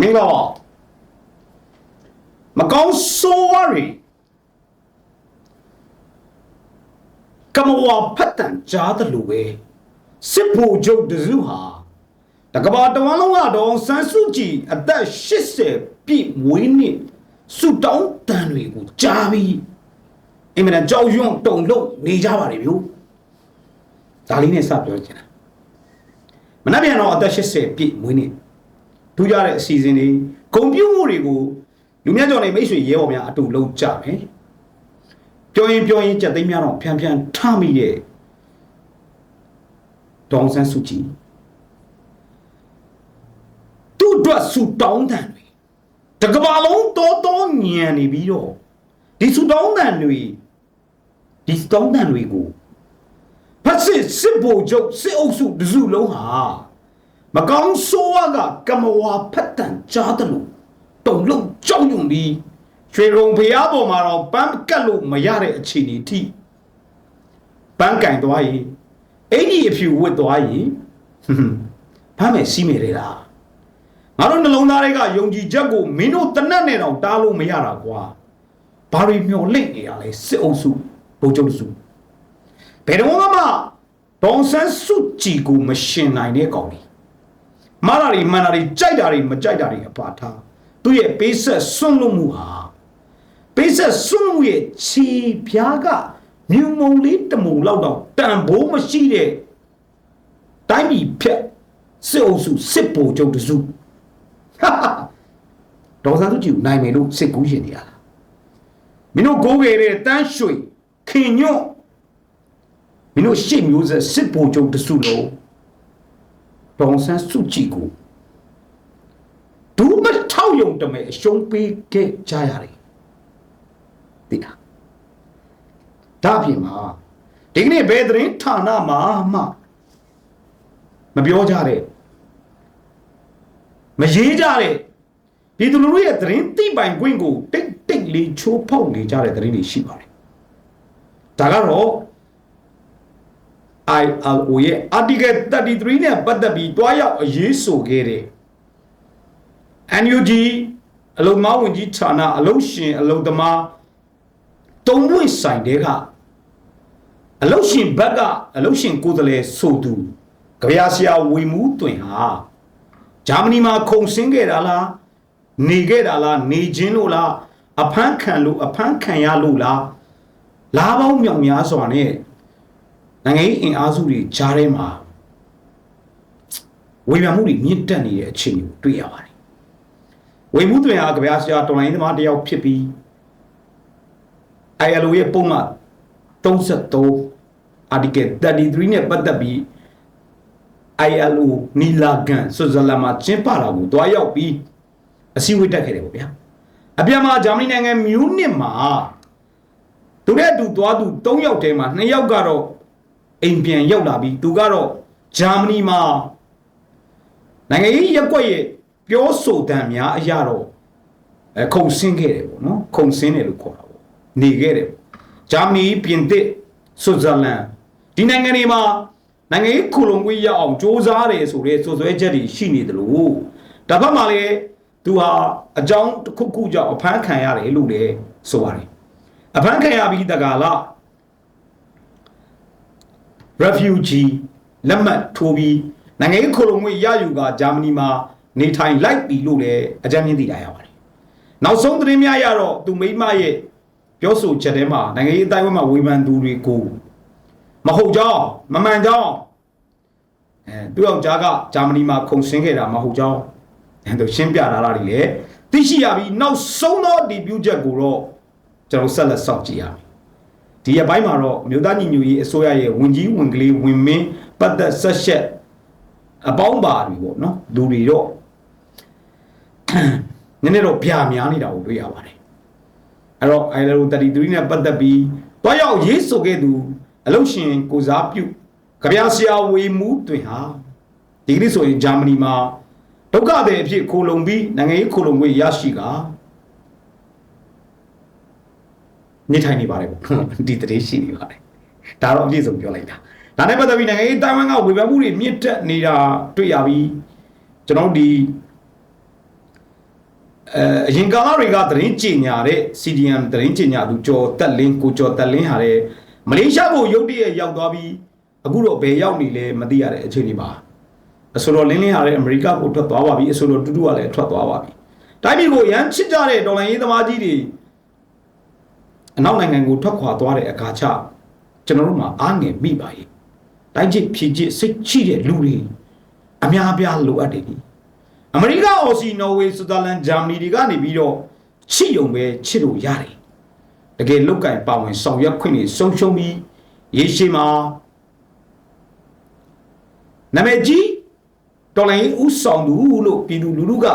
မင်္ဂလာပါမကောင်းဆိုးဝါးရီကမဝါဖတ်တန်ကြားတယ်လို့ပဲစစ်ဖို့ချုပ်တစုဟာတကဘာတဝမ်းလုံးကတော့စန်းစုကြည်အသက်80ပြည့်မွေးနေ့စုတောင်းတန်တွေကိုကြားပြီးအင်မတန်ကြောက်ရွံ့တုန်လှုပ်နေကြပါလေဗျို့ဒါလေးနဲ့စပြောချင်တာမနေ့ပြန်တော့အသက်80ပြည့်မွေးနေ့ ထူးခြားတဲ့အစီအစဉ်တွေဂုံပြုံးမှုတွေကိုလူမြတ်ကျော်နေမိတ်ဆွေရဲဘော်များအတူလုံးကြမယ်ပြောရင်ပြောရင်ကြက်သိမ်းများတော့ဖြန်းဖြန်းထမိတဲ့ဒေါအောင်ဆန်းစုကြည်သူ့အတွက်ဆူတောင်းတန်တွေတကဘာလုံးတော်တော်ညံနေပြီးတော့ဒီဆူတောင်းတန်တွေဒီဆူတောင်းတန်တွေကိုဖတ်စစ်စစ်ဘိုလ်ချုပ်စစ်အုပ်စုတစုလုံးဟာ မကောင်းဆိုးဝါးကကမဝါဖတ်တန်ကြားတယ်လို့တုံလုံးကြောက်ရွံ့ပြီးရွှေရုံဖျားပေါ်မှာတော့ပန်းကတ်လို့မရတဲ့အခြေအနေထိပန်းကင်သွားရင်အင်ကြီးအဖြူဝတ်သွားရင်ဟွန်းဖမ်းမယ်စီးမယ်လေလားငါတို့နှလုံးသားတွေကယုံကြည်ချက်ကိုမင်းတို့တနတ်နဲ့တော့တားလို့မရတာကွာဘာတွေမျော်လင့်နေရလဲစစ်အုပ်စုဘုံချုပ်စုဘယ်တော့မှဒေါန်ဆန်းစုကြည်ကိုမရှင်နိုင်တဲ့ကောင်ကြီး မာလာတွေမှန်တာတွေကြိုက်တာတွေမကြိုက်တာတွေအပါထားသူ့ရဲ့ပေးဆက်ဆွန့်လွတ်မှုဟာပေးဆက်ဆွန့်မှုရဲ့ခြေပြားကမြုံမုံလေးတမုံလောက်တော့တန်ဖိုးမရှိတဲ့တိုင်းပြည်ဖြတ်စစ်အုပ်စုစစ်ဗိုလ်ချုပ်တစုဟာဟာဒေါ်စံသူကြည့်နိုင်မယ်လို့စစ်ကူးရှင်နေရလားမင်းတို့ကိုးခဲ့တဲ့တန်းရွှေခင်ညွန့်မင်းတို့ရှေ့မျိုးဆက်စစ်ဗိုလ်ချုပ်တစုလုံး ဒေါ်စံစုကြည့်ကိုဒူးမထောက်ယုံတမဲအရှုံးပေးခဲ့ကြရတယ်သိလားဒါအပြင်မှာဒီကနေ့ဘယ်သတင်းဌာနမှာမှမပြောကြတဲ့မရေးကြတဲ့ပြည်သူလူထုရဲ့သတင်းသိပိုင်ခွင့်ကိုတိတ်တိတ်လေးချိုးဖောက်နေကြတဲ့သတင်းတွေရှိပါတယ်ဒါကတော့ ILO ရဲ့ Article 33နဲ့ပတ်သက်ပြီးတွားရောက်အရေးဆိုခဲ့တဲ့ NUG အလုံမဝင်ကြီးဌာနအလုံရှင်အလုံသမားတုံးပွင့်ဆိုင်တဲ့ကအလုံရှင်ဘက်ကအလုံရှင်ကိုယ်တည်းဆိုသူကြပြာဆရာဝေမူးတွင်ဟာဂျာမနီမှာခုံဆင်းခဲ့တာလားနေခဲ့တာလားနေခြင်းလို့လားအဖမ်းခံလို့အဖမ်းခံရလို့လားလားပေါင်းမြောင်များစွာနဲ့ နိုင်ငံရေးအင်အားစုတွေကြားထဲမှာဝေဖန်မှုတွေမြင့်တက်နေတဲ့အခြေအနေကိုတွေ့ရပါတယ်ဝေမှုတွင်ဟာကြပြာဆရာတော်လိုင်းသမားတယောက်ဖြစ်ပြီး ILO ရဲ့ပုံမှန်33 article 33နဲ့ပတ်သက်ပြီး ILO နီလာကန်ဆွစ်ဇာလန်မှာကျင်းပတာကိုတွားရောက်ပြီးအစည်းအဝေးတက်ခဲ့တယ်ပေါ့ဗျာအပြန်မှာဂျာမနီနိုင်ငံမြူးနစ်မှာသူတဲ့သူသွားသူ3ယောက်ထဲမှာ2ယောက်ကတော့ အိမ်ပြန်ရောက်လာပြီးသူကတော့ဂျာမနီမှာနိုင်ငံရေးရက်ွက်ရဲ့ပြောဆိုတန်များအရာတော့အဲခုံဆင်းခဲ့တယ်ပေါ့နော်ခုံဆင်းတယ်လို့ခေါ်တာပေါ့နေခဲ့တယ်ပေါ့ဂျာမနီပြင်သစ်ဆွစ်ဇာလန်ဒီနိုင်ငံတွေမှာနိုင်ငံရေးခုလုံခွင့်ရအောင်စ조사တယ်ဆိုတဲ့စွပ်စွဲချက်တွေရှိနေတယ်လို့ဒါဘက်မှာလည်းသူဟာအကြောင်းတစ်ခုခုကြောင့်အဖမ်းခံရတယ်လို့လည်းဆိုပါတယ်အဖမ်းခံရပြီးတကာလ refugee လက်မှတ်ထိုးပြီးနိုင်ငံရေးခုလုံခွင့်ရယူကဂျာမနီမှာနေထိုင်လိုက်ပြီလို့လည်းအကြမ်းမြင့်သိလာရပါတယ်။နောက်ဆုံးသတင်းများရတော့သူမိမရဲ့ပြောဆိုချက်ထဲမှာနိုင်ငံရေးအတိုင်းအဝန်းမှာဝေဖန်သူတွေကိုမဟုတ်ကြောင်းမမှန်ကြောင်းအဲသူ့ယောက်ျားကဂျာမနီမှာခုံဆင်းခဲ့တာမဟုတ်ကြောင်းအဲသူရှင်းပြလာတာတွေလည်းသိရှိရပြီးနောက်ဆုံးသောဒီပြုချက်ကိုတော့ကျွန်တော်ဆက်လက်စောင့်ကြည့်ရမယ်။ ဒီအပိုင်းမှာတော့မြို့သားညီညွတ်ရေးအစိုးရရဲ့ဝင်ကြီးဝင်ကလေးဝင်မင်းပတ်သက်ဆက်ရှက်အပေါင်းပါတွေပေါ့နော်လူတွေတော့နည်းနည်းတော့ဗျာများနေတာကိုတွေ့ရပါတယ်အဲ့တော့ ILO 33နဲ့ပတ်သက်ပြီးတွားရောက်ရေးဆိုခဲ့သူအလုရှင်ကိုစားပြုကြပြဆရာဝေမူးတွင်ဟာဒီကနေ့ဆိုရင်ဂျာမနီမှာဒုက္ခသည်အဖြစ်ခိုလုံပြီးနိုင်ငံရေးခိုလုံခွင့်ရရှိက နေထိုင်နေပါတယ်ပေါ့ဒီတရေရှိနေပါတယ်ဒါတော့အပြည့်စုံပြောလိုက်တာဒါနဲ့ပတ်သက်ပြီးနိုင်ငံရေးတိုင်ဝမ်ကဝေဖန်မှုတွေမြင့်တက်နေတာတွေ့ရပြီးကျွန်တော်ဒီအရင်ကာလတွေကသတင်းကြေညာတဲ့ CDM သတင်းကြေညာသူကျော်တက်လင်းကိုကျော်တက်လင်းဟာလေမလေးရှားကိုရုတ်တရက်ရောက်သွားပြီးအခုတော့ဘယ်ရောက်နေလဲမသိရတဲ့အခြေအနေပါအဆိုတော်လင်းလင်းဟာလည်းအမေရိကကိုထွက်သွားပါပြီအဆိုတော်တူတူကလည်းထွက်သွားပါပြီတိုင်းပြည်ကိုရမ်းချစ်ကြတဲ့တော်လိုင်းရေးသမားကြီးတွေ အနောက်နိုင်ငံကိုထွက်ခွာသွားတဲ့အခါကျကျွန်တော်တို့မှာအားငယ်မိပါရဲ့တိုင်းချစ်ဖြည့်ချစ်စိတ်ရှိတဲ့လူတွေအများအပြားလိုအပ်တယ်ဒီအမေရိကအော်စီနော်ဝေးဆွစ်ဇာလန်ဂျာမနီတွေကနေပြီးတော့ချစ်ယုံပဲချစ်လို့ရတယ်တကယ်လုတ်ကင်ပါဝင်ဆောင်ရွက်ခွင့်တွေဆုံးရှုံးပြီးရေရှည်မှာနာမည်ကြီးတော်လိုင်းဥဆောင်သူလို့ပြည်သူလူထုက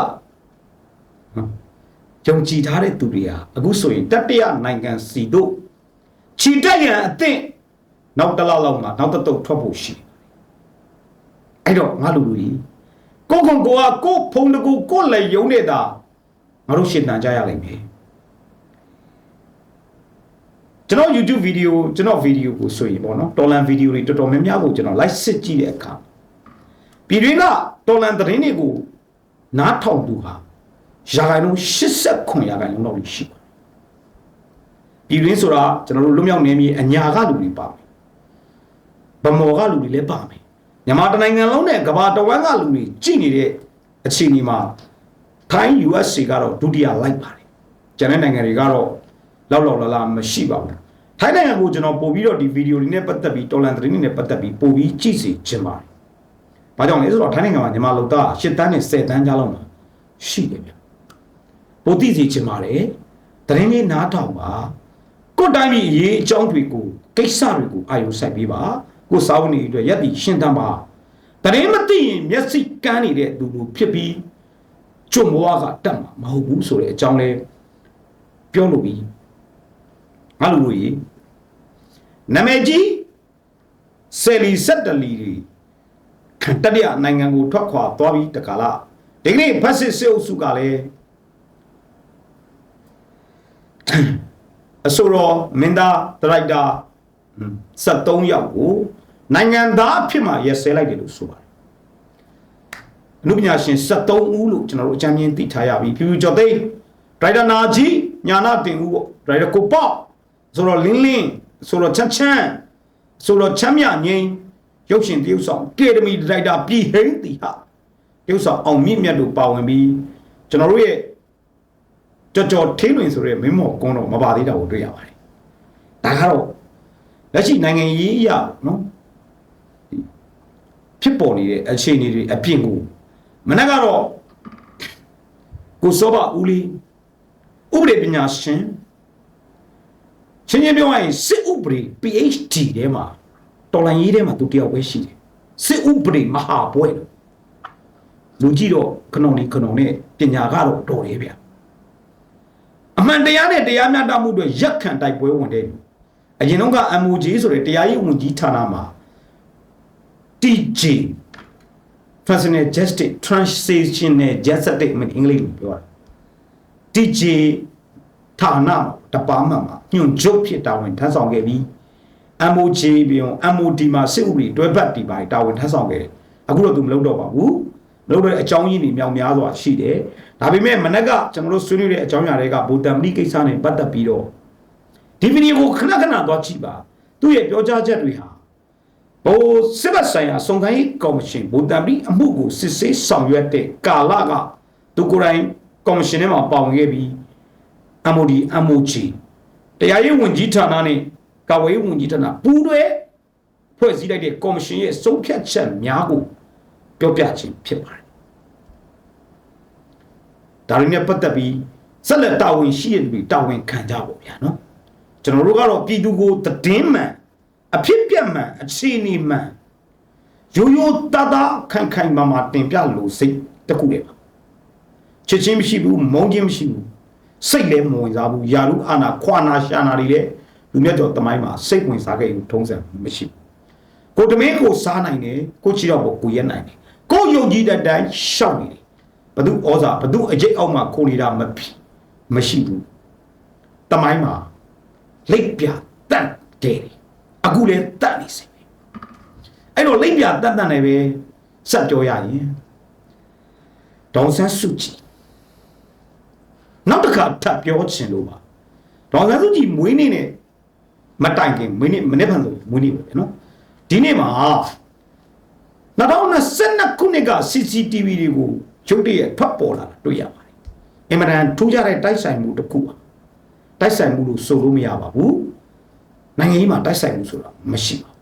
ယုံကြည်ထားတဲ့သူတွေဟာအခုဆိုရင်တတရနိုင်ငံစီတို့ခြိတက်ရန်အသင့်နောက်တစ်လောက်လောက်မှာနောက်တစ်တုပ်ထွက်ဖို့ရှိတယ်အဲ့တော့ငါလူလူကြီးကိုကွန်ကိုကကိုဖုံတကူကိုလည်းယုံနေတာငါတို့ရှင်းတန်ကြရလိမ့်မယ်ကျွန်တော် YouTube ဗီဒီယိုကျွန်တော်ဗီဒီယိုကိုဆိုရင်ပေါ့နော်တော်လန်ဗီဒီယိုတွေတော်တော်များများကိုကျွန်တော် live စစ်ကြည့်တဲ့အခါပြည်တွင်းကတော်လန်သတင်းတွေကိုနားထောင်သူဟာ ရာခိုင်နှုန်း89ရာခိုင်နှုန်းလောက်ရှိပါတယ်ပြည်တွင်းဆိုတာကျွန်တော်တို့လွတ်မြောက်နေမြေအညာကလူတွေပါမယ်ဗမော်ကလူတွေလည်းပါမယ်မြန်မာတနိုင်ငံလုံးနဲ့ကမ္ဘာတဝန်းကလူတွေကြည်နေတဲ့အခြေအနေမှာထိုင်း USA ကတော့ဒုတိယလိုက်ပါတယ်ကျန်တဲ့နိုင်ငံတွေကတော့လောက်လောက်လာလာမရှိပါဘူးထိုင်းနိုင်ငံကိုကျွန်တော်ပို့ပြီးတော့ဒီဗီဒီယိုလေးနဲ့ပတ်သက်ပြီးတော်လန်သတင်းတွေနဲ့ပတ်သက်ပြီးပို့ပြီးကြည့်စီခြင်းပါတယ်။ဘာကြောင့်လဲဆိုတော့ထိုင်းနိုင်ငံမှာညီမလောက်သား၈တန်းနဲ့၁၀တန်းကြားလောက်မှာရှိတယ်ဗျ။ ပို့သိစီခြင်းပါတယ်။သတင်းလေးနားထောင်ပါ။ကိုယ်တိုင်းပြည်အရေးအကြောင်းတွေကိုကိစ္စတွေကိုအာရုံစိုက်ပေးပါ။ကိုယ်စာဝန်တွေအတွက်ရက်တည်ရှင်းတမ်းပါ။သတင်းမသိရင်မျက်စိကန်းနေတဲ့သူလူဖြစ်ပြီးကျွတ်မွားကတက်မှာမဟုတ်ဘူးဆိုတဲ့အကြောင်းလဲပြောလို့ပြီးငါလူလူကြီးနာမည်ကြီးဆယ်လီဆက်တလီတွေတတိယနိုင်ငံကိုထွက်ခွာသွားပြီးတခါလားဒီကနေ့ဖက်စစ်စစ်အုပ်စုကလည်း အဆိုတော်မင်းသားဒရိုက်တာ73ယောက်ကိုနိုင်ငံသားအဖြစ်မှရက်စဲလိုက်တယ်လို့ဆိုပါတယ်အနုပညာရှင်73ဦးလို့ကျွန်တော်တို့အကြမ်းမြင်သိထားရပြီဖြူဖြူကျော်သိဒရိုက်တာနာကြီးညာနာတင်ဦးပေါ့ဒရိုက်တာကိုပေါ့ဆိုတော့လင်းလင်းဆိုတော့ချမ်းချမ်းဆိုတော့ချမ်းမြငိမ့်ရုပ်ရှင်တရုပ်ဆောင်ကေဒမီဒရိုက်တာပြည်ဟိန်းတီဟာတရုပ်ဆောင်အောင်မြင့်မြတ်တို့ပါဝင်ပြီးကျွန်တော်တို့ရဲ့ ကြော်ကြော်ထင်းတွင်ဆိုတဲ့မင်းမော်ကွန်းတော့မပါသေးတာကိုတွေ့ရပါတယ်ဒါကတော့လက်ရှိနိုင်ငံရေးအရနော်ဖြစ်ပေါ်နေတဲ့အခြေအနေတွေအပြင်ကိုမနက်ကတော့ကိုစောဘဦးလေးဥပဒေပညာရှင်ချင်းချင်းပြောရရင်စစ်ဥပဒေ PhD ထဲမှာတော်လိုင်းရေးထဲမှာသူတယောက်ပဲရှိတယ်စစ်ဥပဒေမဟာဘွဲ့လူကြည့်တော့ခဏုံလေးခဏုံနဲ့ပညာကတော့တော်တယ်ဗျ အမှန်တရားနဲ့တရားမျှတမှုတွေရက်ခံတိုက်ပွဲဝင်တယ်အရင်တော့က MOJ ဆိုတဲ့တရားရေးဝန်ကြီးဌာနမှာ TJ Transitional Justice Transitional Justice မင်းအင်္ဂလိပ်လိုပြောတာ TJ ဌာနတပါးမှမှာညွန့်ချုပ်ဖြစ်တာဝန်ထမ်းဆောင်ခဲ့ပြီး MOJ ပြုံ MOD မှာစစ်ဥပဒေတွဲဖက်တီပါတာဝန်ထမ်းဆောင်ခဲ့တယ်အခုတော့သူမလုပ်တော့ပါဘူးမ လုပ်တော့အကြောင်းရင်းတွေမြောက်များစွာရှိတယ်ဒါပေမဲ့မနက်ကကျွန်တော်တို့ဆွေးနွေးတဲ့အကြောင်းအရာတွေကဘူတံမဏိကိစ္စနဲ့ပတ်သက်ပြီးတော့ဒီဗီဒီယိုကိုခဏခဏသွားကြည့်ပါသူ့ရဲ့ပြောကြားချက်တွေဟာဘိုးစစ်ဘတ်ဆိုင်ရာစုံစမ်းရေးကော်မရှင်ဘူတံမဏိအမှုကိုစစ်ဆေးဆောင်ရွက်တဲ့ကာလကသူကိုယ်တိုင်ကော်မရှင်ထဲမှာပါဝင်ခဲ့ပြီး MOD MOG တရားရေးဝန်ကြီးဌာနနဲ့ကာဝေးဝန်ကြီးဌာနပူးတွဲဖွဲ့စည်းလိုက်တဲ့ကော်မရှင်ရဲ့စုံဖြတ်ချက်များကိုပြောပြခြင်းဖြစ်ပါတယ် ဒါရင်းနဲ့ပတ်သက်ပြီးဆက်လက်တာဝန်ရှိတဲ့လူတွေတာဝန်ခံကြပါဗျာနော်ကျွန်တော်တို့ကတော့ပြည်သူကိုတည်င်းမှန်အဖြစ်ပြက်မှန်အခြေအနေမှန်ရိုးရိုးတသားခိုင်ခိုင်မာမာတင်ပြလို့စိတ်တခုတည်းပါချစ်ချင်းမရှိဘူးမုန်းချင်းမရှိဘူးစိတ်လည်းမဝင်စားဘူးယာရုအာနာခွာနာရှာနာတွေလည်းလူမြတ်တော်တမိုင်းမှာစိတ်ဝင်စားခဲ့ရင်ထုံးစံမရှိဘူးကိုတမင်းကိုစားနိုင်တယ်ကိုချီတော့ကိုရက်နိုင်တယ်ကိုယုံကြည်တဲ့တိုင်းရှောက်နေတယ် ဘသူဩဇာဘသူအကျိတ်အောက်မှာခိုနေတာမဖြစ်မရှိဘူးတမိုင်းမှာလိပ်ပြတတ်တယ်အခုလည်းတတ်နေစေအဲ့တော့လိပ်ပြတတ်တတ်နေပဲစက်ပြောရရင်ဒေါန်ဆန်းစုကြည်ခါထပ်ပြောချင်လို့ပါဒေါ်စန်းစုကြည်မွေးနေ့နဲ့မတိုင်ခင်မွေးနေ့မနေ့ဖန်ဆိုမွေးနေ့ပဲနော်ဒီနေ့မှာ2022ခုနှစ်က CCTV တွေကို ရုပ်တရက်ထွက်ပေါ်လာတာတွေ့ရပါတယ်အင်မတန်ထူးခြားတဲ့တိုက်ဆိုင်မှုတစ်ခုပါတိုက်ဆိုင်မှုလို့ဆိုလို့မရပါဘူးနိုင်ငံကြီးမှာတိုက်ဆိုင်မှုဆိုတာမရှိပါဘူး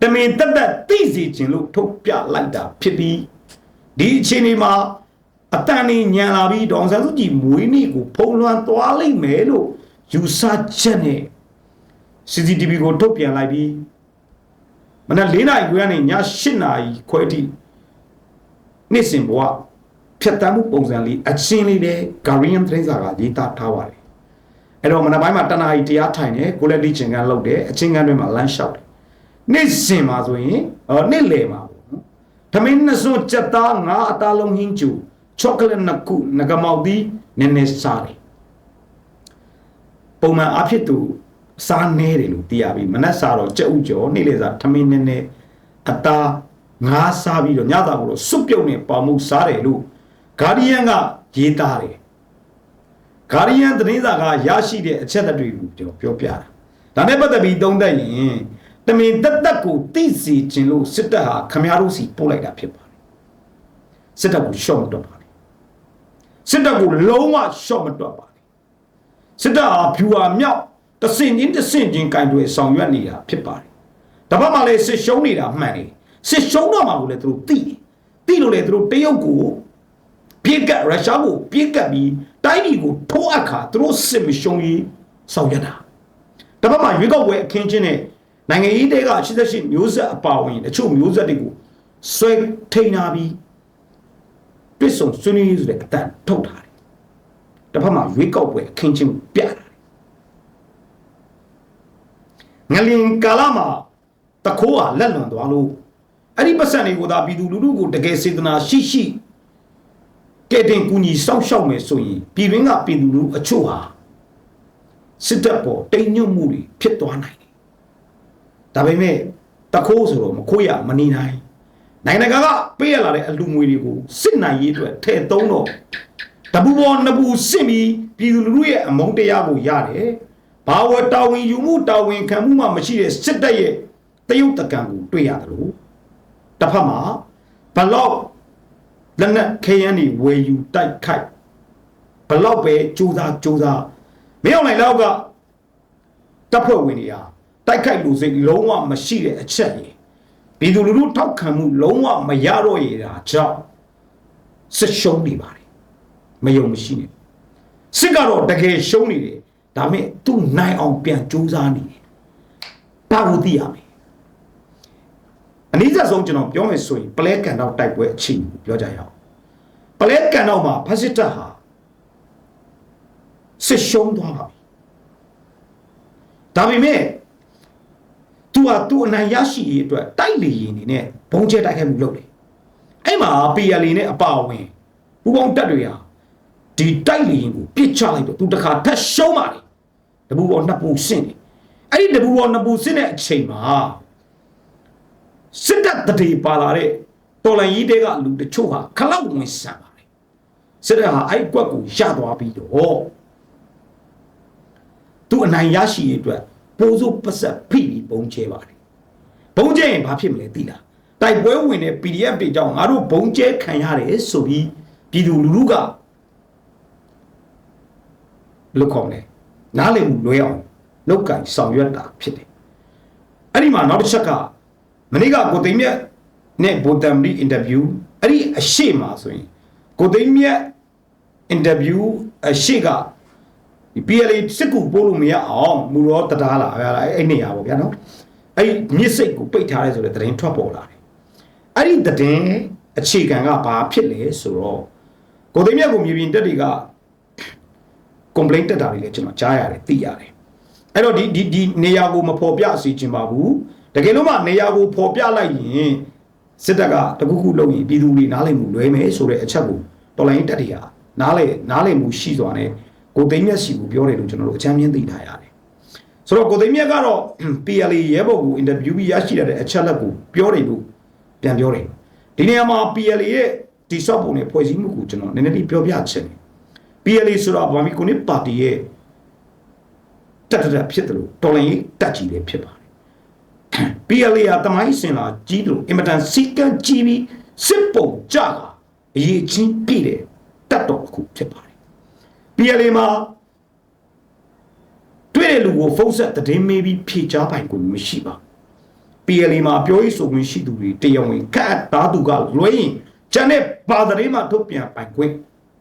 တမင်တက်တက်သိစီခြင်းလို့ထုတ်ပြလိုက်တာဖြစ်ပြီးဒီအချိန်ဒီမှာအတန်နေညံလာပြီးဒေါအောင်ဆန်းစုကြည်မွေးနေ့ကိုဖုံးလွှမ်းသွားလိမ့်မယ်လို့ယူဆချက်နဲ့ CCTV ကိုထုတ်ပြန်လိုက်ပြီးမနက်၄နာရီခွဲကနေည၈နာရီခွဲအထိ နေ့စဉ်ဘဝဖြတ်တန်းမှုပုံစံလေးအချင်းလေးနဲ့ Guardian သတင်းစာကရေးသားထားပါတယ်အဲ့တော့မနက်ပိုင်းမှာတနာရီတရားထိုင်တယ်ကိုလက်လီချင်ကန်လုပ်တယ်အချင်းကန်တွေမှာလမ်းလျှောက်တယ်နေ့စဉ်မှာဆိုရင်အော်နေ့လယ်မှာပေါ့နော်သမင်းနှစ်စွန်းကြက်သားငါးအသားလုံးဟင်းကျူချောကလက်နှစ်ခုငကမောက်သီးနည်းနည်းစားတယ်ပုံမှန်အဖြစ်သူစားနေတယ်လို့သိရပြီမနက်စားတော့ကြက်ဥကျော်နေ့လယ်စားသမင်းနည်းနည်းအသား ငါးစားပြီးတော့ညစာကိုတော့စွပ်ပြုတ်နဲ့ပေါမှုစားတယ်လို့ဂါဒီယန်ကရေးသားတယ်ဂါဒီယန်သတင်းစာကရရှိတဲ့အချက်အလက်တွေကိုကျွန်တော်ပြောပြတာဒါနဲ့ပတ်သက်ပြီးသုံးသပ်ရင်တမင်တက်တက်ကိုသိစီခြင်းလို့စစ်တပ်ဟာခမည်းတော်စီပို့လိုက်တာဖြစ်ပါတယ်စစ်တပ်ကိုရှော့မတော့ပါနဲ့စစ်တပ်ကိုလုံးဝရှော့မတော့ပါနဲ့စစ်တပ်ဟာဖြူဟာမြောက်တဆင့်ချင်းတဆင့်ချင်းကင်တွေဆောင်ရွက်နေတာဖြစ်ပါတယ်တပတ်မှလည်းစစ်ရှုံးနေတာမှန်တယ် စစ်ရှုံးတော့မှကိုလည်းသူတို့သိတယ်သိလို့လေသူတို့တရုတ်ကိုပြစ်ကတ်ရုရှားကိုပြစ်ကတ်ပြီးတိုင်းပြည်ကိုထိုးအပ်ခါသူတို့စစ်မရှုံးရေးဆောင်ရွက်တာတပတ်မှရွေးကောက်ပွဲအခင်းချင်းနဲ့နိုင်ငံရေးတဲက88မျိုးဆက်အပါဝင်တချို့မျိုးဆက်တွေကိုဆွဲထိန်နာပြီးပြစ်ဆုံဆွေးနွေးရေးဆိုတဲ့အတန်ထုတ်ထားတယ်တစ်ဖက်မှာရွေးကောက်ပွဲအခင်းချင်းပြတာငလင်ကာလမှာတခိုးဟာလက်လွန်သွားလို့ အဲ့ဒီပတ်စံတွေကိုသာပြည်သူလူထုကိုတကယ်စေတနာရှိရှိကဲတင်ကူညီစောင့်ရှောက်မယ်ဆိုရင်ပြည်တွင်းကပြည်သူလူအချို့ဟာစစ်တပ်ပေါ်တိမ်ညွတ်မှုတွေဖြစ်သွားနိုင်တယ်။ဒါပေမဲ့တခိုးဆိုတော့မခိုးရမနေနိုင်။နိုင်ငံတကာကပေးရလာတဲ့အလူငွေတွေကိုစစ်နိုင်ရေးအတွက်ထည့်သုံးတော့တပူပေါ်နပူစစ်ပြီးပြည်သူလူထုရဲ့အမုန်းတရားကိုရတယ်။ဘာဝတာဝန်ယူမှုတာဝန်ခံမှုမှမရှိတဲ့စစ်တပ်ရဲ့တရုတ်တကံကိုတွေ့ရတယ်လို့ တစ်ဖက်မှာဘလောက်လက်နက်ခဲယမ်းတွေဝယ်ယူတိုက်ခိုက်ဘလောက်ပဲကြိုးစားကြိုးစားမင်းအောင်နိုင်လောက်ကတပ်ဖွဲ့ဝင်တွေဟာတိုက်ခိုက်လူစိတ်လုံးဝမရှိတဲ့အချက်ကြီးပြည်သူလူထုထောက်ခံမှုလုံးဝမရတော့ရတာကြောင့်စစ်ရှုံးနေပါတယ်မယုံမရှိနဲ့စစ်ကတော့တကယ်ရှုံးနေတယ်ဒါပေမဲ့သူ့နိုင်အောင်ပြန်ကြိုးစားနေတယ်ဘာလို့သိရမလဲ အနည်းဆုံးကျွန်တော်ပြောမယ်ဆိုရင်ပလဲကန်တော့တိုက်ပွဲအချိန်ကိုပြောကြရအောင်ပလဲကန်တော့မှာဖက်စစ်တပ်ဟာစစ်ရှုံးသွားပါပြီဒါပေမဲ့သူကသူ့အနိုင်ရရှိရေးအတွက်တိုက်လေရင်နေနဲ့ဘုံကျဲတိုက်ခိုက်မှုလုပ်တယ်အဲ့မှာ PLA နဲ့အပါအဝင်ပူပေါင်းတပ်တွေဟာဒီတိုက်လေရင်ကိုပြစ်ချလိုက်တော့သူတခါထပ်ရှုံးပါလေတပူပေါ်နှစ်ပူဆင့်တယ်အဲ့ဒီတပူပေါ်နှစ်ပူဆင့်တဲ့အချိန်မှာ စစ်တပ်တတိပါလာတဲ့တော်လန်ကြီးတဲကလူတချို့ဟာခလောက်ဝင်ဆန်ပါတယ်စစ်တပ်ဟာအဲ့ကွက်ကိုရသွားပြီးတော့သူအနိုင်ရရှိရေးအတွက်ပိုးစိုးပဆက်ဖိပြီးဘုံကျဲပါတယ်ဘုံကျဲရင်ဘာဖြစ်မလဲသိလားတိုက်ပွဲဝင်တဲ့ PDF တွေကြောင့်ငါတို့ဘုံကျဲခံရတယ်ဆိုပြီးပြည်သူလူထုကလုတ်ခေါ်တယ်နားလည်မှုလွဲအောင်လုတ်ကန်ဆောင်ရွက်တာဖြစ်တယ်အဲ့ဒီမှာနောက်တစ်ချက်က မနေ့ကကိုသိမ်းမြတ်နဲ့ဗိုလ်တမ်ရီအင်တာဗျူးအဲ့ဒီအရှိမှာဆိုရင်ကိုသိမ်းမြတ်အင်တာဗျူးအရှိကဒီ PLA စစ်ကူပို့လို့မရအောင်မူရောတတားလာအဲ့နေရာပေါ့ဗျာနော်အဲ့မြစ်စိတ်ကိုပိတ်ထားရဲဆိုတဲ့သတင်းထွက်ပေါ်လာတယ်အဲ့ဒီသတင်းအခြေခံကဘာဖြစ်လဲဆိုတော့ကိုသိမ်းမြတ်ကိုမြေပြင်တက်တွေက complaint တက်တာတွေလည်းကျွန်တော်ကြားရတယ်သိရတယ်အဲ့တော့ဒီဒီဒီနေရာကိုမဖော်ပြစီခြင်းပါဘူး တကယ်လို့မှနေရာကိုဖော်ပြလိုက်ရင်စစ်တပ်ကတခုခုလုပ်ရင်ပြည်သူတွေနားလည်မှုလွဲမယ်ဆိုတဲ့အချက်ကိုတော်လိုင်းတက်တွေကနားလည်နားလည်မှုရှိစွာနဲ့ကိုသိမ်းမြတ်စီကိုပြောတယ်လို့ကျွန်တော်တို့အချမ်းမြင်သိထားရတယ်ဆိုတော့ကိုသိမ်းမြတ်ကတော့ PLA ရဲဘော်ကိုအင်တာဗျူးပြီးရရှိတဲ့အချက်လက်ကိုပြောတယ်လို့ပြန်ပြောတယ်ဒီနေရာမှာ PLA ရဲ့တိဆော့ပုံနဲ့ဖွဲ့စည်းမှုကိုကျွန်တော်နည်းနည်းလေးပြောပြချင်တယ် PLA ဆိုတာဗမာပြည်ကွန်မြူနစ်ပါတီရဲ့တက်တက်ဖြစ်တယ်လို့တော်လိုင်းတက်ကြီးလည်းဖြစ်ပါတယ် PLA ကတမိုင်းစင်လာကြီးတယ်လို့အင်မတန်စီကံကြီးပြီးစစ်ပုံကြတာအရေးချင်းပြည့်တယ်တက်တော်တစ်ခုဖြစ်ပါတယ် PLA မှာတွေ့တဲ့လူကိုဖုန်းဆက်တည်င်းမေးပြီးဖြေချပိုင်ကိုမရှိပါဘူး PLA မှာပြောရေးဆိုခွင့်ရှိသူတွေတရားဝင်ကတ်တာသူကလွှဲရင်ကျန်တဲ့ဘာသာရေးမှာထုတ်ပြန်ပိုင်ခွင့်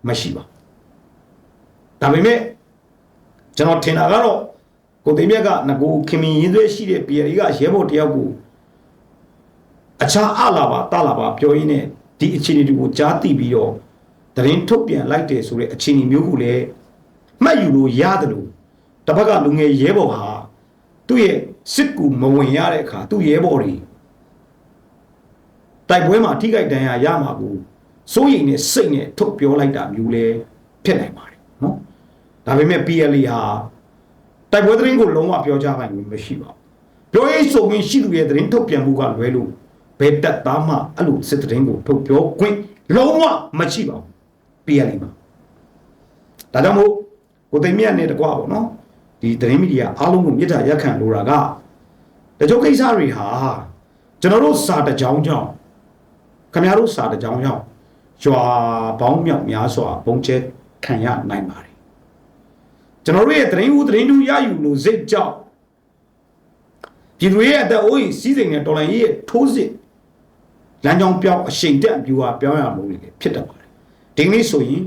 မရှိပါဘူးဒါပေမဲ့ကျွန်တော်ထင်တာကတော့ ကိုသိမ်းမြတ်ကငကိုခင်မင်ရင်းသွဲရှိတဲ့ PLA ကရဲဘော်တယောက်ကိုအခြားအလာပါတလာပါပြောရင်းနဲ့ဒီအခြေအနေတွေကိုကြားသိပြီးတော့တရင်ထုတ်ပြန်လိုက်တယ်ဆိုတဲ့အခြေအနေမျိုးကိုလည်းမှတ်ယူလို့ရတယ်လို့တစ်ဖက်ကလူငယ်ရဲဘော်ဟာသူ့ရဲ့စစ်ကူမဝင်ရတဲ့အခါသူ့ရဲဘော်တွေတိုက်ပွဲမှာထိခိုက်ဒဏ်ရာရမှာကိုစိုးရိမ်နဲ့စိတ်နဲ့ထုတ်ပြောလိုက်တာမျိုးလဲဖြစ်နိုင်ပါတယ်နော်ဒါပေမဲ့ PLA ဟာ တိုက်ပွဲသတင်းကိုလုံးဝပြောကြပိုင်လို့မရှိပါဘူးပြောရေးဆိုရင်ရှိသူရဲ့သတင်းထုတ်ပြန်မှုကလွဲလို့ဘယ်တက်သားမှအဲ့လိုစစ်သတင်းကိုထုတ်ပြောခွင့်လုံးဝမရှိပါဘူး PLA မှာဒါကြောင့်မို့ကိုသိမ်းမြတ်နဲ့တကွာပေါ့နော်ဒီသတင်းမီဒီယာအားလုံးကိုမြစ်တာရက်ခံလိုတာကတချို့ကိစ္စတွေဟာကျွန်တော်တို့စာတစ်ကြောင်းကြောင့်ခင်ဗျားတို့စာတစ်ကြောင်းကြောင့်ရွာပေါင်းမြောက်များစွာပုံကျဲခံရနိုင်ပါတယ် ကျွန်တော်တို့ရဲ့သတင်းဦးသတင်းတူရယူလို့စိတ်ကြောင့်ပြည်သူရဲ့အသက်အိုးကြီးစီးစိမ်နဲ့တော်လိုင်းကြီးရဲ့ထိုးစစ်လမ်းကြောင်းပြောင်းအရှိန်တက်ပြူဟာပြောင်းရမှုတွေဖြစ်တတ်ပါတယ်ဒီကနေ့ဆိုရင်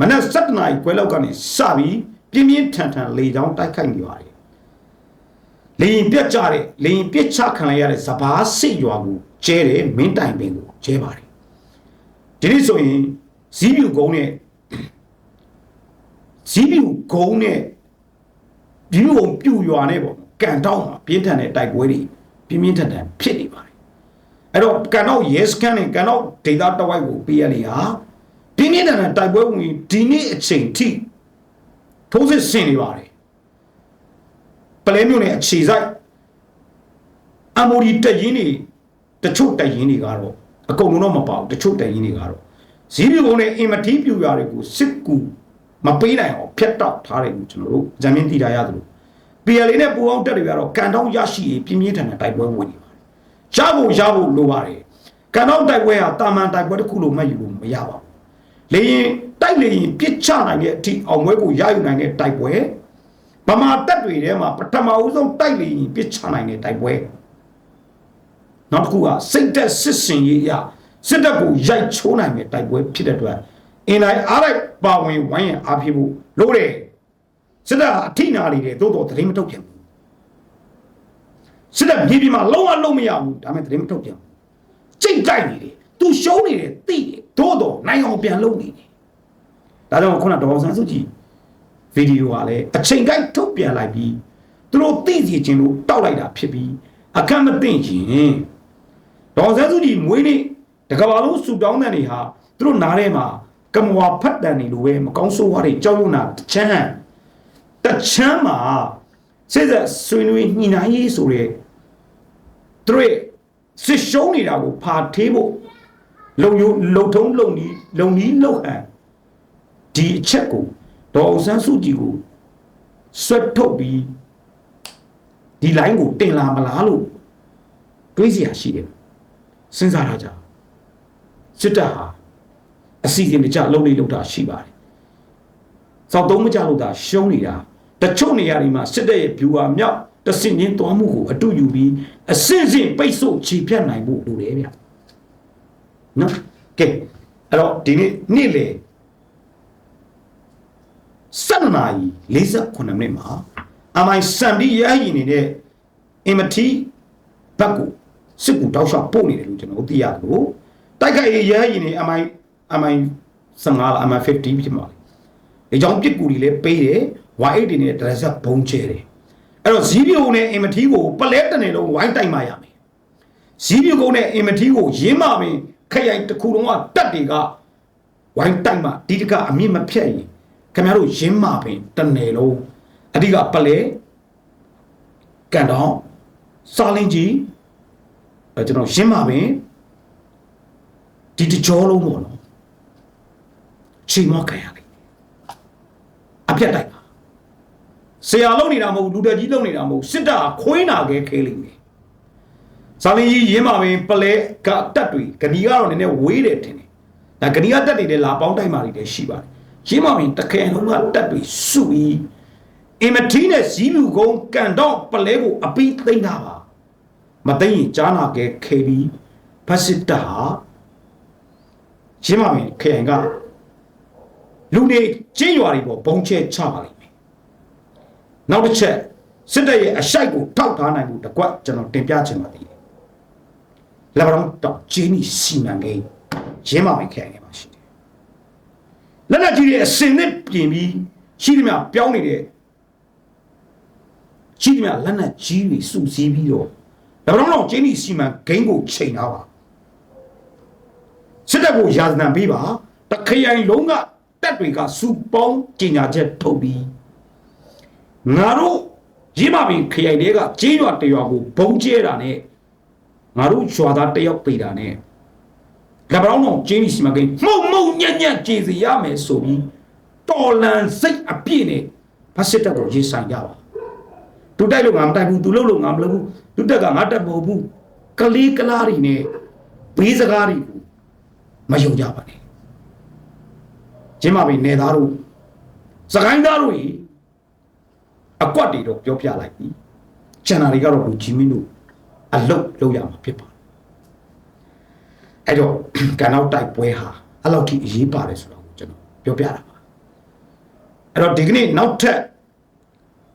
မနက်7:00နာရီခွဲလောက်ကနေစပြီးပြင်းပြင်းထန်ထန်လေကြောင်းတိုက်ခိုက်နေပါတယ်လေရင်ပြတ်ကြတဲ့လေရင်ပြစ်ချခံလိုက်ရတဲ့စပားစစ်ရွာကိုကျဲတယ်မင်းတိုင်ပင်ကိုကျဲပါတယ်ဒီနေ့ဆိုရင်ဇီးပြူကုန်းနဲ့ဇီးပြူ ကုန်းနဲ့ဒီလိုပြူရွာနဲ့ပေါ့ကန်တောင်းမှာပြင်းထန်တဲ့တိုက်ပွဲတွေပြင်းပြင်းထန်ထန်ဖြစ်နေပါတယ်အဲ့တော့ကန်တော့ yes ကန်နဲ့ကန်တော့ဒေတာတဝိုက်ကို PLA ဟာပြင်းပြင်းထန်ထန်တိုက်ပွဲဝင်ဒီနေ့အချိန်ထိထိုးစစ်ဆင်နေပါတယ်ပလဲမျိုးနဲ့အခြေဆိုင်အမိုဒီတက်ရင်တွေတချို့တက်ရင်တွေကတော့အကုန်လုံးတော့မပါဘူးတချို့တက်ရင်တွေကတော့ဇီးပြူကုန်းနဲ့အင်မတီးပြူရာတွေကိုစစ်ကူ မပေးနိုင်အောင်ဖျက်တောက်ထားတယ်လို့ကျွန်တော်တို့ဂျမ်းမင်းတီတာရတယ်လို့ PLA နဲ့ပူအောင်တက်တွေကတော့ကန်တောင်းရရှိရေးပြင်းပြင်းထန်ထန်တိုက်ပွဲဝင်နေပါတယ်ရဖို့ရဖို့လိုပါတယ်ကန်တောင်းတိုက်ပွဲဟာတာမန်တိုက်ပွဲတစ်ခုလို့မှတ်ယူလို့မရပါဘူးလေရင်တိုက်လေရင်ပြစ်ချနိုင်တဲ့အထိအောင်ပွဲကိုရယူနိုင်တဲ့တိုက်ပွဲဗမာတပ်တွေထဲမှာပထမဦးဆုံးတိုက်လေရင်ပြစ်ချနိုင်တဲ့တိုက်ပွဲနောက်တစ်ခုကစိတ်သက်စစ်စင်ရေးအရစစ်တပ်ကိုရိုက်ချိုးနိုင်တဲ့တိုက်ပွဲဖြစ်တဲ့အတွက် အင်တိုင်းအားလိုက်ပါဝင်ဝိုင်းရန်အားဖြစ်ဖို့လိုတယ်စစ်တပ်အထိနာနေတယ်သို့တော်သတင်းမထုတ်ပြန်ဘူးစစ်တပ်မြေပြင်မှာလုံးဝလုံးမရဘူးဒါပေမဲ့သတင်းမထုတ်ပြန်ဘူးကြိတ်တိုက်နေတယ်သူရှုံးနေတယ်သိတယ်သို့တော်နိုင်အောင်ပြန်လုပ်နေတယ်ဒါကြောင့်ခုနဒေါ်ဆန်းစုကြည်ဗီဒီယိုကလည်းအချိန်ကိုက်ထုတ်ပြန်လိုက်ပြီးသူတို့သိစီခြင်းလို့တောက်လိုက်တာဖြစ်ပြီးအခက်မသိရင်ဒေါ်ဆန်းစုကြည်မွေးနေ့တကဘာလုံးဆူတောင်းတဲ့နေဟာသူတို့နားထဲမှာ ကမွာဖတ်တန်နေလိုပဲမကောင်းဆိုးဝါးတွေကြောက်ရွံ့တာတချမ်းတချမ်းမှာစိတ်ဆက်ဆွေးနွေးညှိနှိုင်းရေးဆိုတဲ့သူတွေစစ်ရှုံးနေတာကိုဖာထေးဖို့လုံယုံလုံထုံးလုံကြီးလုံကြီးလုံဟန်ဒီအချက်ကိုဒေါ်အောင်ဆန်းစုကြည်ကိုဆွတ်ထုတ်ပြီးဒီ line ကိုတင်လာမလားလို့တွေးစရာရှိတယ်စဉ်းစားရကြစစ်တပ်ဟာ အစီအစဉ်တကျလုံနေလုံတာရှိပါတယ်စောက်သုံးမကြလို့တာရှုံးနေတာတချို့နေရာတွေမှာစစ်တပ်ရဲ့ viewer မြောက်တဆင့်ချင်းသွားမှုကိုအတူယူပြီးအစင်စင်ပိတ်ဆို့ခြေဖြတ်နိုင်ဖို့လိုတယ်ဗျနော်ကဲအဲ့တော့ဒီနေ့နေ့လေ7နာရီ48မိနစ်မှာအမိုင်စံပြီးရဟရင်နေတဲ့အင်မတီဘက်ကိုစစ်ကူတောက်လျှောက်ပို့နေတယ်လို့ကျွန်တော်သိရတယ်လို့တိုက်ခိုက်ရေးရဟရင်နေအမိုင် အမိုင်15လားအမိုင်50ဖြစ်မှာလေဒီကြောင့်ပြစ်ကူတွေလည်းပေးတယ် Y8 တွေနဲ့ဒရက်ဆက်ဘုံကျဲတယ်အဲ့တော့ဇီးပြိုနဲ့အင်မတီကိုပလဲတနေလုံးဝိုင်းတိုက်မှရမယ်ဇီးပြိုကုန်းနဲ့အင်မတီကိုရင်းမပင်ခရိုင်တစ်ခုလုံးကတက်တွေကဝိုင်းတိုက်မှဒီတကအမြင့်မဖြတ်ရင်ခင်ဗျားတို့ရင်းမပင်တနေလုံးအဓိကပလဲကန်တောင်းစာလင်းကြီးအဲကျွန်တော်ရင်းမပင်ဒီတကြောလုံးပေါ့နော် ချိန်မခံရလိမ့်အပြတ်တိုက်ပါဆရာလုံနေတာမဟုတ်ဘူးလူတက်ကြီးလုံနေတာမဟုတ်ဘူးစစ်တပ်ကခွေးနာခဲခဲလိမ့်မယ်ဇာလင်းကြီးရင်းပါပင်ပလဲကတက်တွေဂဏီကတော့နည်းနည်းဝေးတယ်ထင်တယ်ဒါဂဏီကတက်တွေလည်းလာပေါင်းတိုက်မာတွေလည်းရှိပါတယ်ရင်းပါပင်တခဲလုံးကတက်တွေစုပြီးအင်မတီနဲ့ဇီးလူကုန်းကန်တော့ပလဲကိုအပီးသိမ့်တာပါမသိရင်ကြားနာခဲခဲပြီးဖက်စစ်တပ်ဟာရင်းပါပင်ခရိုင်က လူတွေကျင်းရွာတွေပေါ်ဘုံချဲချပါလိမ့်မယ်နောက်တစ်ချက်စစ်တပ်ရဲ့အရှိုက်ကိုထောက်ထားနိုင်မှုတကွကျွန်တော်တင်ပြချင်ပါသေးတယ်။လက်ဗရောင်းတော့ဂျင်းနီစီမံကိန်းရင်းမပိုင်ခရိုင်ထဲမှာရှိတယ်။လက်နက်ကြီးတွေအစင်နဲ့ပြင်ပြီးရှိသမျှပြောင်းနေတဲ့ရှိသမျှလက်နက်ကြီးတွေစုစည်းပြီးတော့လက်ဗရောင်းတော့ဂျင်းနီစီမံကိန်းကိုချိန်ထားပါစစ်တပ်ကိုယာဇနံပေးပါတခရိုင်လုံးက တပ်တွေကစုပေါင်းကြီးညာချက်ထုတ်ပြီးငါတို့ရင်းမပင်ခရိုင်တွေကကြေးရွာတရွာကိုဘုံကျဲတာနဲ့ငါတို့ရွာသားတယောက်ပေတာနဲ့လက်ပရောင်းတော့ကျင်းစီမကိန်းမှုံမှုံညံ့ညံ့ကြေစီရမယ်ဆိုပြီးတော်လန်စိတ်အပြည့်နဲ့ဖတ်စစ်တပ်ကိုရေးဆိုင်ကြပါသူတိုက်လို့ငါမတိုက်ဘူးသူလှုပ်လို့ငါမလှုပ်ဘူးသူတက်ကငါတက်မဟုတ်ဘူးကလေးကလားတွေနဲ့ဘေးစကားတွေကိုမယုံကြပါနဲ့ ကျင်းမပင်နေသားတို့စကိုင်းသားတို့ကြီးအကွက်တွေတော့ပြောပြလိုက်ပြီကျန်တာတွေကတော့လူကြီးမင်းတို့အလုတ်လုပ်ရမှာဖြစ်ပါတယ်အဲ့တော့ကန်နောက်တိုက်ပွဲဟာအဲ့လောက်ထိအရေးပါတယ်ဆိုတော့ကျွန်တော်ပြောပြတာပါအဲ့တော့ဒီကနေ့နောက်ထပ်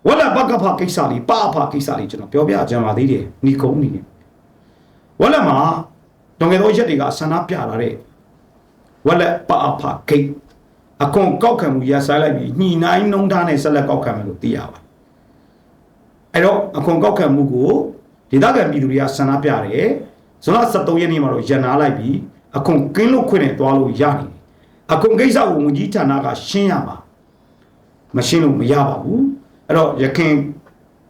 ဝလဘကဖကိစ္စလေးပါဖကိစ္စလေးကျွန်တော်ပြောပြကြပါသေးတယ်ညီကုန်းနေတယ်ဝလမှာတောင်ငယ်သောရက်တွေကဆန္ဒပြလာတဲ့ဝလပါဖဂိတ် အကွန်ကောက်ခံမှုရဆိုင်လိုက်ပြီးညှိနှိုင်းနှုံးထားနဲ့ဆက်လက်ကောက်ခံမယ်လို့သိရပါတယ်အဲ့တော့အခွန်ကောက်ခံမှုကိုဒေသခံပြည်သူတွေကဆန္ဒပြတယ်ဇွန်လ23ရက်နေ့မှာတော့ရန်နာလိုက်ပြီးအခွန်ကင်းလို့ခွင့်နဲ့သွားလို့ရနေတယ်အခွန်ကိစ္စကိုဝန်ကြီးဌာနကရှင်းရမှာမရှင်းလို့မရပါဘူးအဲ့တော့ရခင်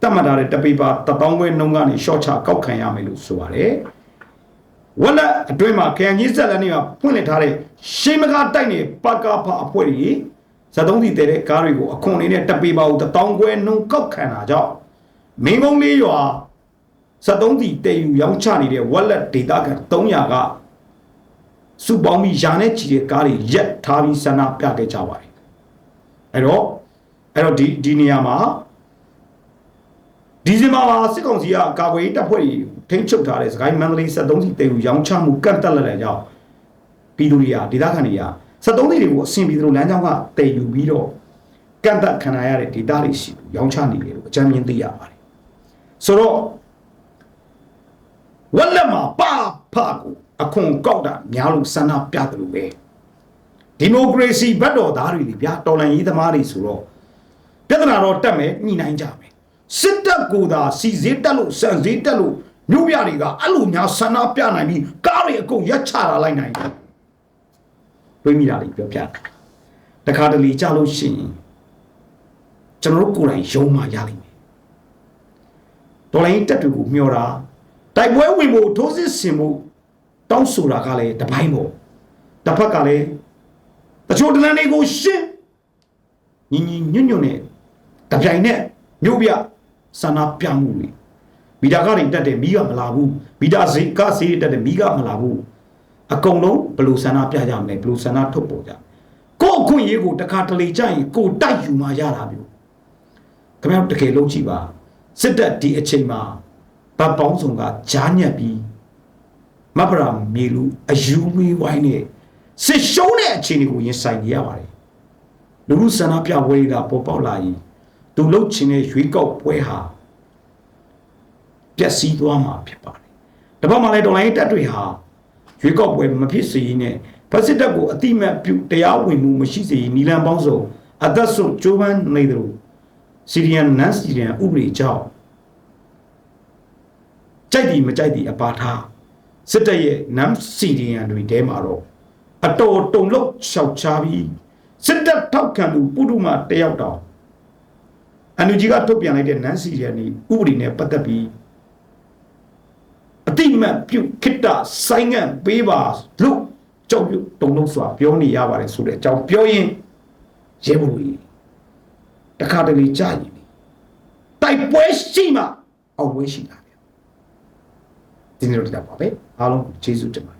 တတ်မှတ်ထားတဲ့တပေပါတပေါင်းခွဲနှုံးကနေ short ချကောက်ခံရမယ်လို့ဆိုပါတယ် ဝက်လက်အတွင်းမှာခရန်ကြီးဆက်လက်နေကဖွင့်လှစ်ထားတဲ့ရှေးမကားတိုက်နေပကဖအဖွဲ့ကြီးဇသုံးစီတဲတဲ့ကားတွေကိုအခွန်လေးနဲ့တပေပါကိုတပေါင်းခွဲနှုံးကောက်ခံတာကြောင့်မင်းကုန်းလေးရွာ73တီတည်ယူရောင်းချနေတဲ့ဝက်လက်ဒေတာကန်300ကစုပေါင်းပြီးယာနဲ့ချီတဲ့ကားတွေရက်ထားပြီးဆန္ဒပြခဲ့ကြပါတယ်အဲ့တော့အဲ့တော့ဒီဒီနေရာမှာ ဒီဇင်ဘာမှာစစ်ကောင်စီကကာကွယ်ရေးတပ်ဖွဲ့တွေထိန်းချုပ်ထားတဲ့စကိုင်းမန္တလေး73စီတည်ယူရောင်းချမှုကန့်တက်လာတဲ့ကြောင့်ပြည်သူတွေကဒေသခံတွေက73တီတွေကိုအဆင်ပြေသလိုလမ်းကြောင်းကတည်ယူပြီးတော့ကန့်တက်ခံရတဲ့ဒေတာတွေရှိရောင်းချနေတယ်လို့အကြမ်းမြင်သိရပါတယ်ဆိုတော့ဝက်လက်မှာပါဖကိုအခွန်ကောက်တာများလို့ဆန္ဒပြတယ်လို့ပဲဒီမိုကရေစီဘတ်တော်သားတွေလေဗျာတော်လန်ရေးသမားတွေဆိုတော့ပြဿနာတော့တက်မယ်ညှိနှိုင်းကြမယ် စစ်တပ်ကိုသာစီစေးတက်လို့စံစေးတက်လို့မြို့ပြတွေကအဲ့လိုများဆန္ဒပြနိုင်ပြီးကားတွေအကုန်ရက်ချတာလိုက်နိုင်တယ်တွေးမိတာလေးပြောပြတခါတလေကြလို့ရှိရင်ကျွန်တော်တို့ကိုယ်တိုင်ယုံမှရလိမ့်မယ်ဒေါ်လာရင်းတက်တွေကိုမျှော်တာတိုက်ပွဲဝင်ဖို့ထိုးစစ်ဆင်ဖို့တောင်းဆိုတာကလည်းတပိုင်းပေါ့တစ်ဖက်ကလည်းတချို့တလန်တွေကိုရှင်းညီညီညွတ်ညွတ်နဲ့တပြိုင်နဲ့မြို့ပြ ဆန္ဒပြမှုတွေဗီဒါကတွေတက်တယ်မိကမလာဘူးဗီဒါစေကစေးတက်တယ်မိကမလာဘူးအကုန်လုံးဘယ်လိုဆန္ဒပြကြမလဲဘယ်လိုဆန္ဒထုတ်ပေါ်ကြကိုယ့်အခွင့်အရေးကိုတခါတလေကြရင်ကိုယ်တိုက်ယူမှရတာမျိုးခင်ဗျားတို့တကယ်လုံးကြည့်ပါစစ်တပ်ဒီအချိန်မှာဗတ်ပေါင်းဆောင်ကကြားညက်ပြီးမဖရာမြေလူအယူမီဝိုင်းနဲ့စစ်ရှုံးတဲ့အခြေအနေကိုရင်ဆိုင်နေရပါတယ်လူလူဆန္ဒပြပွဲတွေကပေါ်ပေါက်လာရင် သူလှုပ်ချင်တဲ့ရွေးကောက်ပွဲဟာပျက်စီးသွားမှာဖြစ်ပါတယ်တပတ်မှလည်းတော်လိုင်းတက်တွေဟာရွေးကောက်ပွဲမဖြစ်စေရင်နဲ့ဖက်စစ်တပ်ကိုအတိမတ်ပြုတရားဝင်မှုမရှိစေရင်နီလန်ပေါင်းစုံအသက်ဆုံးကြိုးပမ်းနေတယ်လို့စီရီယန်နန်စီရီယန်ဥပဒေကြောင့်ကြိုက်ဒီမကြိုက်ဒီအပါထားစစ်တပ်ရဲ့နမ်စီရီယန်တွေတဲမှာတော့အတော်တုံလို့ရှောက်ချပြီးစစ်တပ်ထောက်ခံသူပုထုမတယောက်တောင် အန်ယူဂျီကထုတ်ပြန်လိုက်တဲ့နန်စီရီယန်ဒီဥပဒေနဲ့ပတ်သက်ပြီးအတိမတ်ပြုခိတ္တဆိုင်ငံ့ပေးပါလို့ကြောက်ရွံ့တုံလို့စွာပြောနေရပါတယ်ဆိုတဲ့အကြောင်းပြောရင်ရဲဘူးကြီးတခါတလေကြာရင်လေတိုက်ပွဲရှိမှအောင်ပွဲရှိတာဗျဒီနေ့တော့ဒီတော့ပါပဲအားလုံးကိုကျေးဇူးတင်ပါတယ်